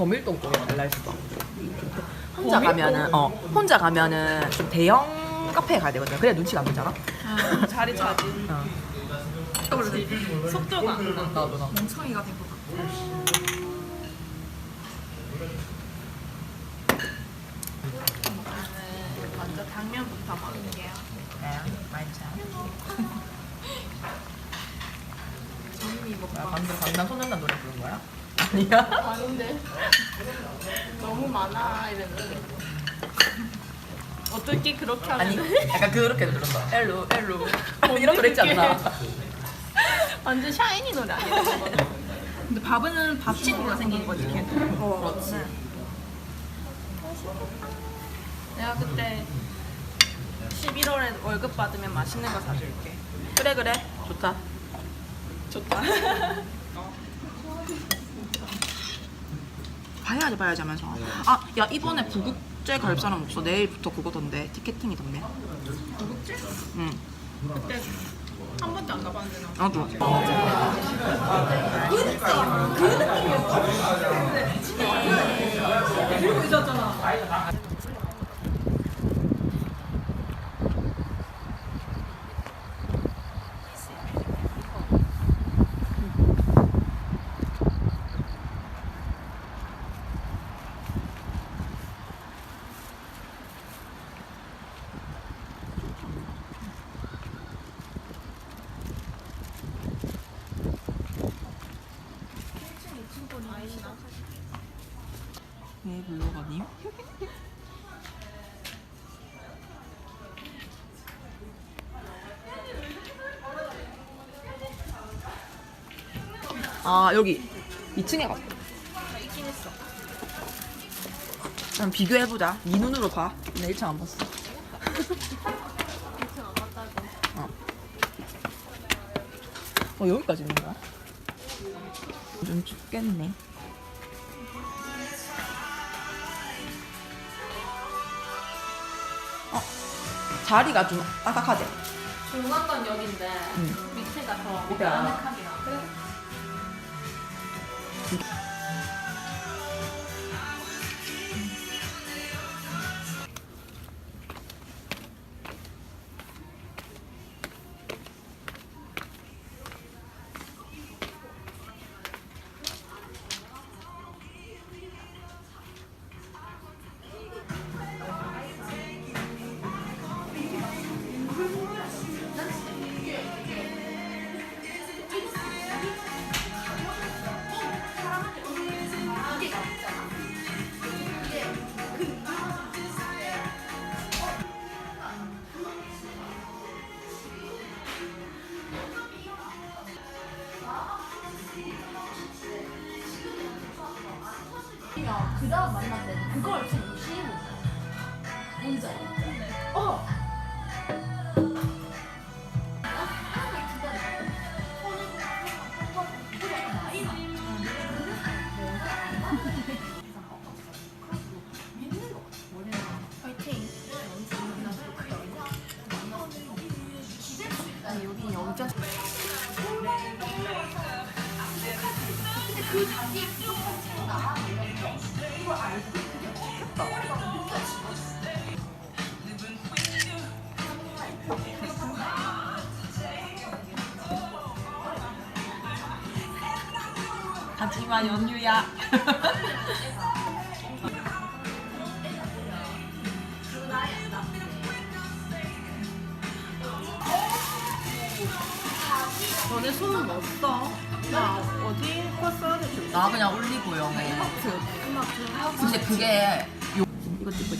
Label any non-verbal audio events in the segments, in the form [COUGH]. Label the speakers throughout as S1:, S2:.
S1: 범일동 쪽에 갈라 했어. 혼자? 가면은 어 혼자 가면은 좀 대형 카페에 가야 되거든. 그래 눈치가 안 보잖아.
S2: 아, 자리 차지
S1: 어.
S2: 그렇지 속도가 안 나.
S1: 나도 나.
S3: 멍청이가 된 것 같아.
S2: 저는 먼저 당면부터 먹을게요
S1: 네. [LAUGHS]
S2: 정미 먹방
S1: 방금 강남 소년단 노래 부른 거야? 아니야?
S2: 아닌데 많아 이랬는데 어떻게 그렇게
S1: 아니
S2: 하면
S1: 약간 그렇게 부른다. 엘로 엘로 이런 노래 있지 않나? [LAUGHS]
S2: 완전 샤이니 노래 아니야?
S3: 근데 밥은 밥 친구가 생긴 거지 걔는.
S2: 어 그렇지 내가 그때 11월에 월급 받으면 맛있는 거 사줄게
S1: 그래 그래 좋다.
S2: 좋다 [LAUGHS]
S3: 봐야지 봐야지 하면서. 아, 야 이번에 부국제 갈 사람 없어. 내일부터 그거던데 티켓팅이던데.
S2: 구국제?
S3: 응.
S2: 그때 한 번도 안 가봤는데 나
S3: 나도.
S2: 들고 있었잖아
S3: 왜 불러가니?
S1: 아 여기 2층에 가.
S2: 있긴 했어
S1: 그럼 비교해보자. 네 눈으로 봐. 나 1층 안 봤어.
S2: 1층 안 갔다고
S1: 어 여기까지 있는 거야? 좀 춥겠네. 자리가 좀 딱딱하지?
S2: 중간건 여긴데
S1: 응.
S2: 밑에가 더
S1: 밑에.
S2: 아늑하긴
S4: 그 다음 만날 때는 그걸 좀 무시해 못 뭔지 알지? 어.
S1: 연유야.
S2: 너네 손은 뭐 써? 나 어디 거 써야 될지
S1: 나 그냥 올리고요. 근데 그게 요 찍고 있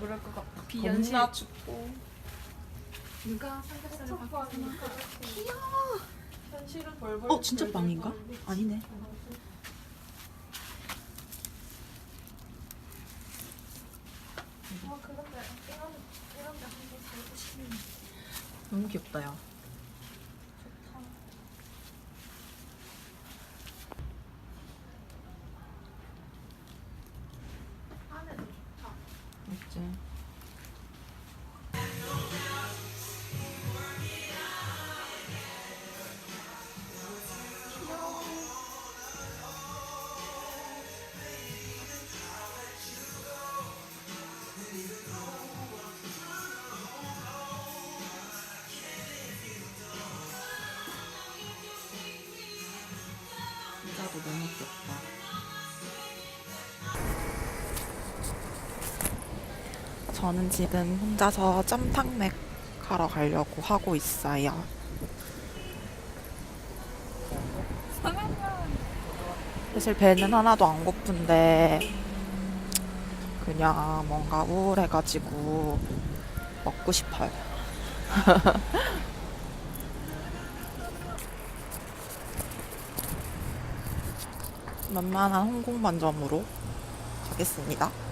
S2: 안 그럴 것 같아 비현실
S1: 겁나 춥고.
S2: 누가 삼겹살을 바꿨으니까 귀여워 현실은 벌벌
S3: 어 진짜 빵인가? 아니네.
S2: 싶네
S1: 너무 귀엽다 야. 저는 지금 혼자서 짬탕맥 하러 가려고 하고 있어요. 사실 배는 하나도 안 고픈데 그냥 뭔가 우울해가지고 먹고 싶어요. [LAUGHS] 만만한 홍콩 반점으로 가겠습니다.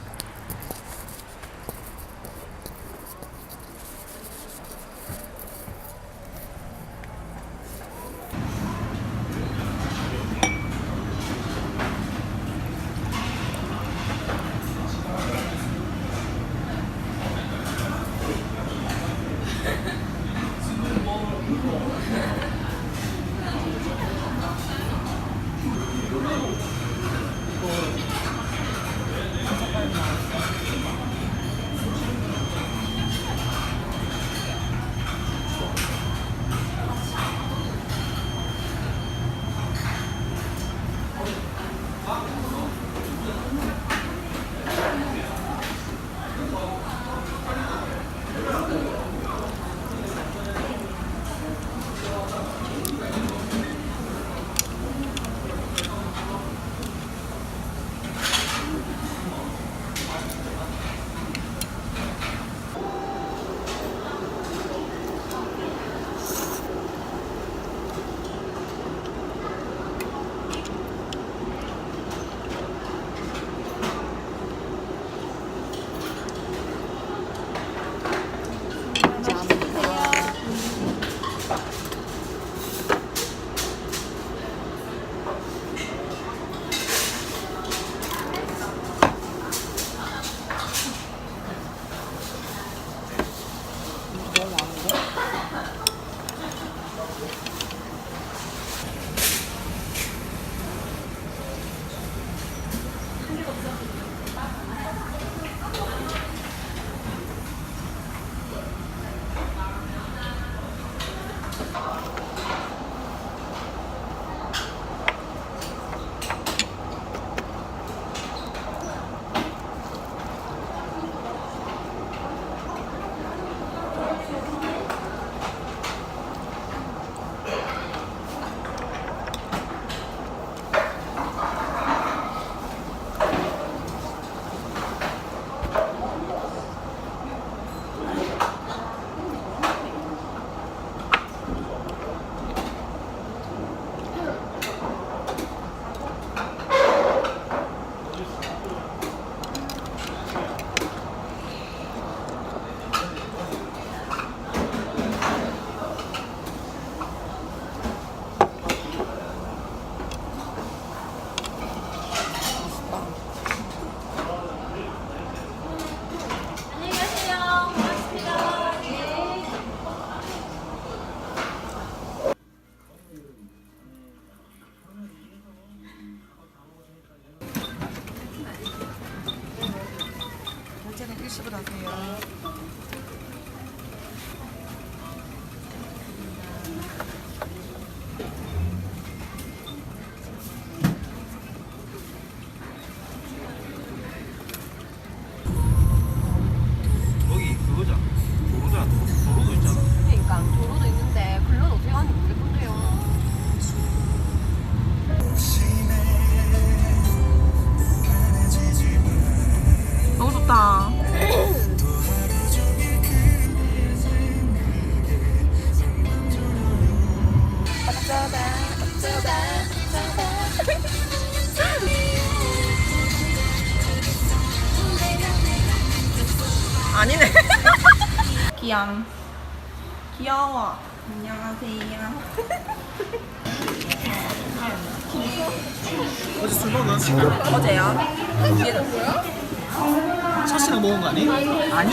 S5: 첫시랑 먹은 거 아니?
S1: 아니.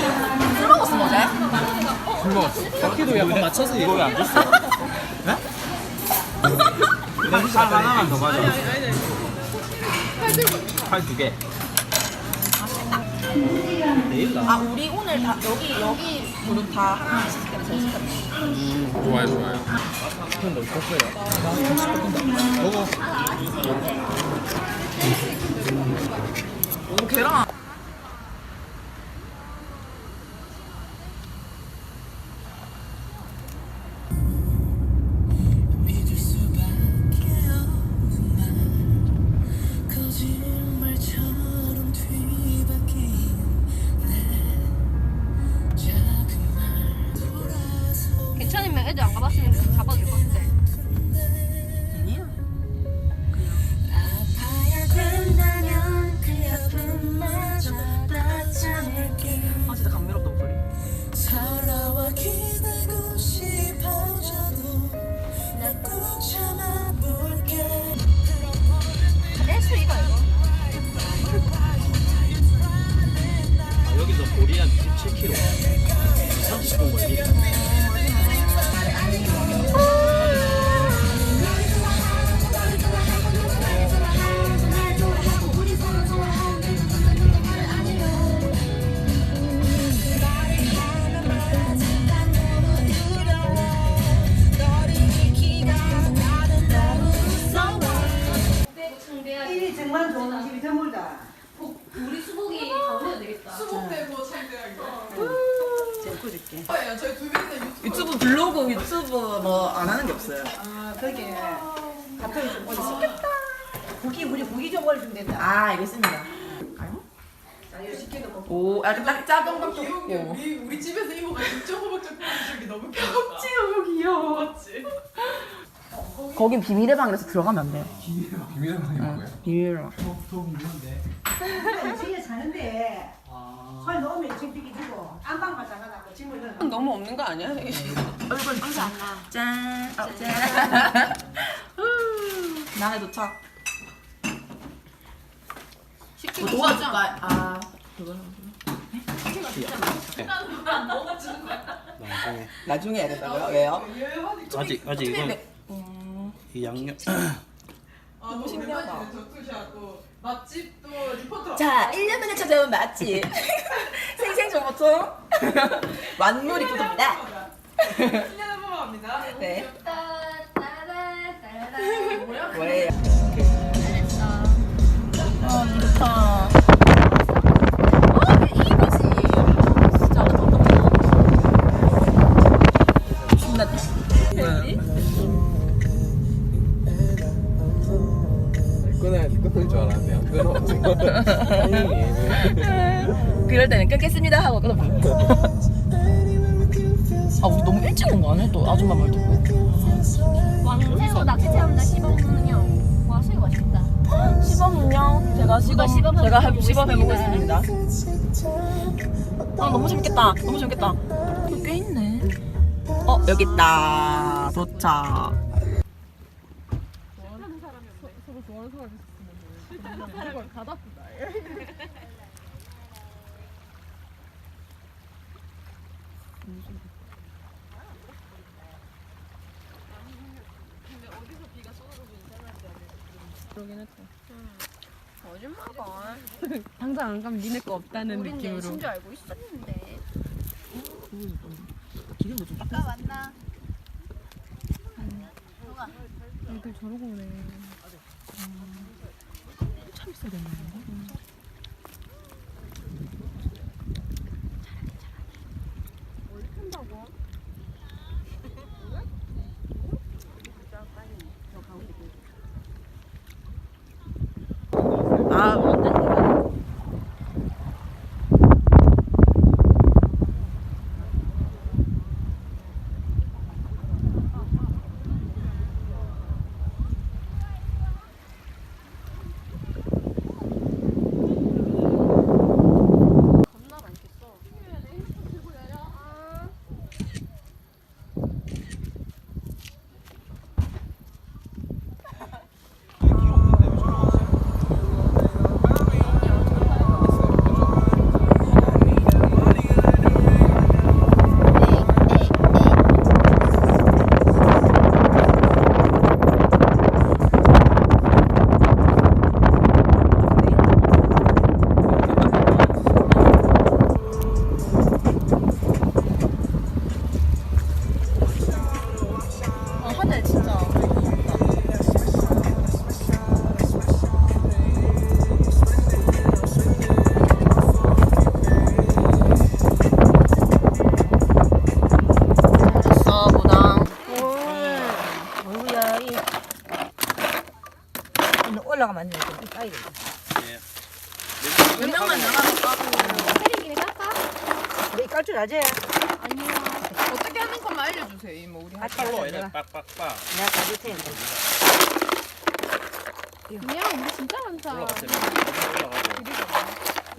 S1: 술 먹었어, 어제?
S5: 술 먹었어. 바퀴도 약간 맞춰서 이거 왜안 줬어? 네? 살 하나만 더 가져. 팔두 개. 내일
S1: 아, 우리 오늘 다, 여기, 여기 그룹 다 하나씩 시켰네, 시켰네.
S6: 좋아요, 좋아요.
S5: 근데. 나 볶은다. 먹어.
S1: 오, 계란. 있고.
S7: 우리 우리 집에서 이모가 6.5박자 보여준 게 너무 귀엽지? 너무 귀여워. 맞지?
S1: 거긴 비밀의 방이라서 들어가면 안 돼요.
S6: 비밀의 방이 뭐야?
S1: 비밀의 방.
S6: 더 있는데
S8: 집에 사는데 손 넣으면 챙기기 주고 안방만 작아갖고 짐을 넣어.
S7: 너무 없는 거 아니야?
S1: 얼굴 짠. 어, 짠. 후, 나의 도착. 뭐 도와줄까? 아, 그거는.
S6: 나중에
S1: 나중에 해야겠다고요? 왜요?
S6: 아직 아직 이건
S1: 네. 음,
S6: 이 양념
S7: 아, 너무
S1: 신기하다.
S7: 저투샷고 맛집도 리포터.
S1: 자, 1년 만에 찾아온 맛집. [LAUGHS] 생생정보통 완물이 부릅니다.
S7: 1년에 보면 합니다.
S1: 네.
S4: 따따라따라. 뭐야?
S1: 뭐예요?
S4: 잘했어.
S1: 아, 좋다.
S4: 해보고
S1: 시범 해보고
S4: 있습니다.
S1: 아, 너무 재밌겠다. 너무 재밌겠다. 꽤 있네. 어, 여기 있다. 도착.
S4: 거짓말가. [LAUGHS]
S9: 당장 안 가면 니네 거 없다는
S4: 우린
S9: 느낌으로.
S4: 내신 줄 알고 있었는데.
S1: 기름도 좀 딱.
S4: 아까 왔나?
S9: 애들 저러고 오네.
S1: 참 있어야 되나?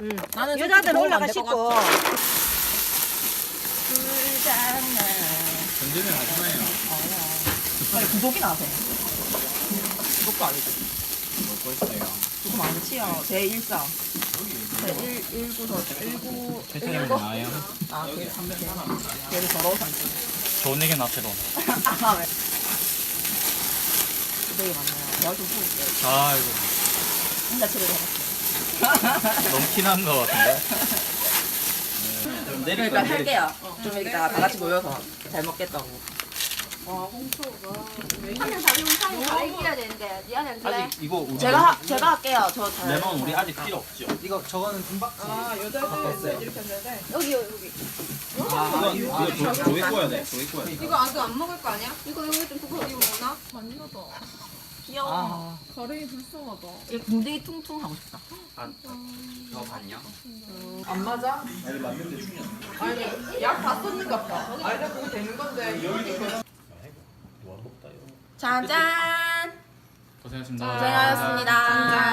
S1: 응. 나는
S8: 여자들
S1: 안될것 같아.
S6: 전쟁을 하지 마요.
S1: 빨리 구독이나 하세요. 구독도 아니지.
S6: 먹고 있어요.
S1: 구독 많지요. 제 일상. 제 1, 1구서 19,
S6: 세차장이 나아요.
S1: 아, 걔, 걔, 걔를 더러워서 안 찍어.
S6: 좋은 얘기 나태로.
S1: 아, 왜? 구독이 많나요? 내가 좀 보고
S6: 아이고
S1: 혼자 치료를 해봤어요.
S6: 너무 티난 것 같은데. 좀 내릴
S1: 그러니까
S6: 거
S1: 할게요. 좀 이따가 다 같이 모여서 잘 먹겠다고.
S9: 한명 다리고 사이 다 이겨야 되는데 니안에 안 그래?
S6: 아직 이거 우리
S1: 제가 하, 제가 할게요. 저 잘.
S6: 레몬 우리 아직 필요 없죠.
S10: 이거 저거는 금박지.
S7: 아 여자들 이렇게 했는데
S9: 여기 여기.
S6: 아, 이거 이거 조- 조개 구워야 돼. 조개 구워야 돼.
S7: 이거 아직 안 먹을 거 아니야?
S9: 이거 여기 좀 두고.
S7: 이거 먹나?
S1: 귀여워.
S7: 아 가랭이 불쌍하다.
S1: 이게 궁둥이 퉁퉁 하고 싶다.
S6: 저 봤냐?
S7: 안 맞아?
S6: 아니 맞는데 중요한.
S7: 아니 약다 썼는가 봐. 아니 나 그거 되는 건데 이거
S1: 짜잔.
S6: 고생하셨습니다.
S1: 고생하셨습니다.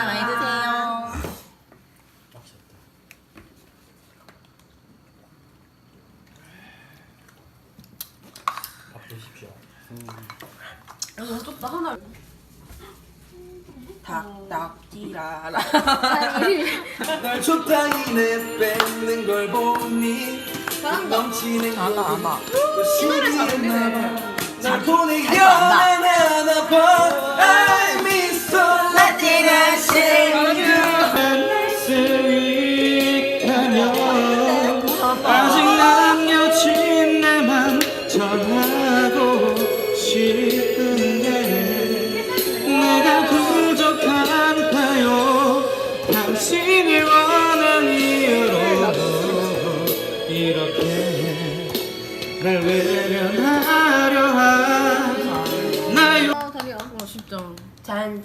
S1: 많이 드세요.
S6: 밥 드십시오.
S7: 이쪽도 하나.
S1: 닭닭지라라.
S10: 날 적당히 내뱉는 걸 보니. 넘치는
S1: 잘한다, 잘한다.
S10: 시리나봐 날 보내
S1: 잘한다.
S10: 연애하나 봐. I miss so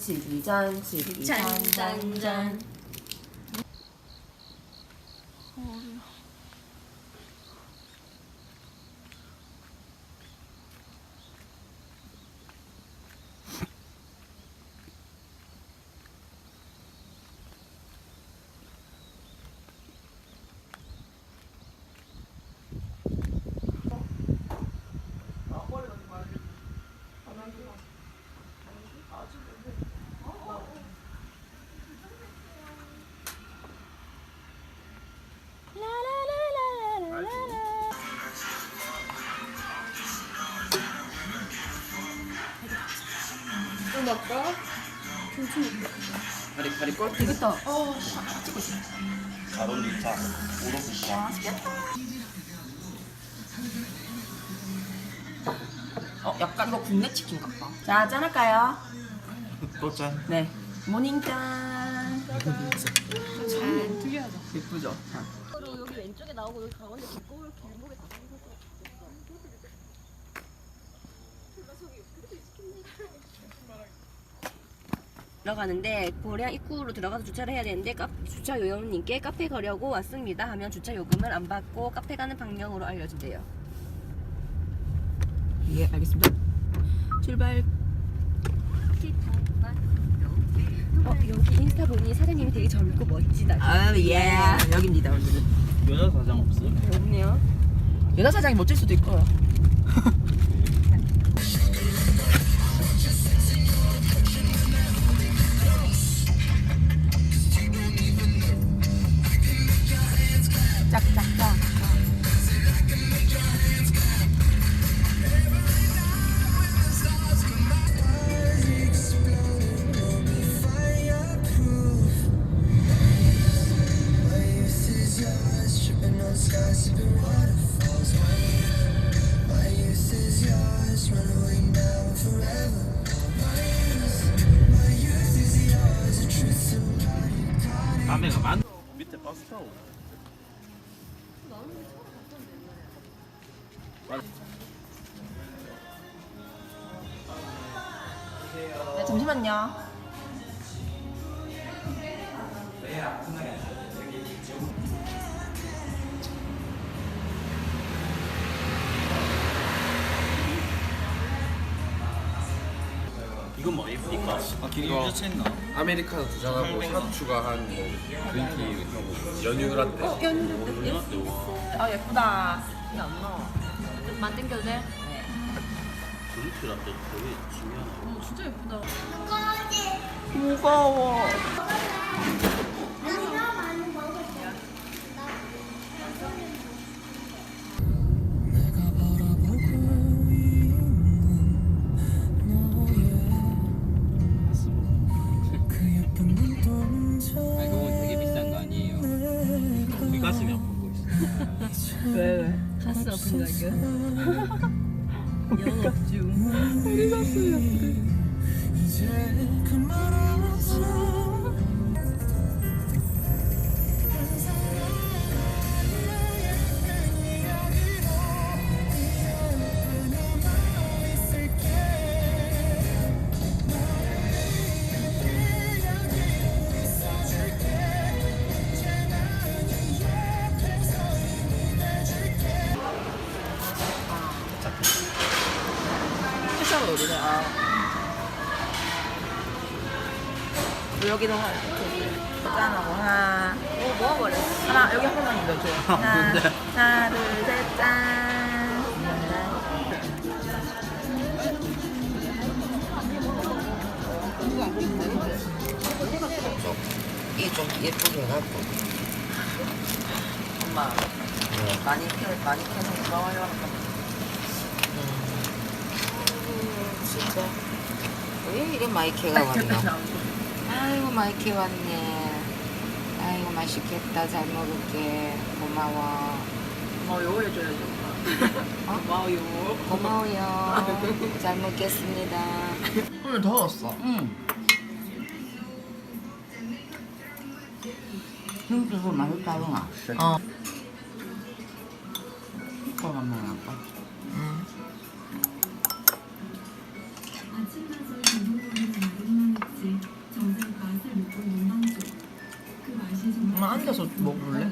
S1: 잔치기, 잔치기,
S9: 짠 짠짠.
S6: 다리 다리 꼴.
S1: 되겠다.
S6: 가론 리타, 오로비타.
S1: 어, 약간 이거 국내 치킨 같다. 자, 짠할까요?
S6: 또 짠.
S1: 네. 모닝 짠. [LAUGHS] 짠. 특이하다. 예쁘죠? 자.
S9: 여기 왼쪽에 나오고 여기 가운데 길목에 다
S4: 들어가는데 고량 입구로 들어가서 주차를 해야 되는데 카, 주차 요원님께 카페 가려고 왔습니다 하면 주차 요금을 안 받고 카페 가는 방향으로 알려주세요.
S1: 예, 알겠습니다. 출발.
S4: 어, 여기 인스타 보니 사장님이 되게 젊고 멋지다.
S1: 아, 예. 여기입니다, 오늘은.
S6: 여자 사장 없어?
S4: 없네요.
S1: 여자 사장이 멋질 수도 있고요. [LAUGHS]
S6: 밤에가 만. 밑에 버스 타고.
S1: 네, 잠시만요.
S6: 이건 뭐 입니까? 아
S10: 이거
S6: 자체 있나?
S10: 아메리카노 두 잔하고 샷 추가한 뭐 그린티 하고 연유 라떼.
S1: 아 예쁘다. 이게 안 나와.
S9: 만 땡겨도 돼?
S6: 그렇게 라떼 되게 중요하네.
S2: 진짜 예쁘다.
S1: 무거워.
S5: 가
S1: 여기도 하나 이렇게 짠하고 하나. 오 먹어버렸어. 하나 여기 한 번만 넣어줘. 하나, 하나, 둘, 셋, 짠.
S3: 이게 좀 예쁘게 해갖고. 엄마, 많이 켜, 많이 켜서 좋아하려고 한다. 진짜. 왜 이래 마이크가 왔나? [LAUGHS] 아이고, 마이크 왔네. 아이고, 맛있겠다. 잘 먹을게. 고마워.
S1: 어 요거 해줘야지. 엄마. 고마워요.
S3: 고마워요. [LAUGHS] 잘 먹겠습니다.
S1: 오늘 더웠어.
S3: 응. 흉수도 맛있다, 형아.
S1: 어.
S3: 이거 한번 할까?
S1: 응. 앉아서 먹을래?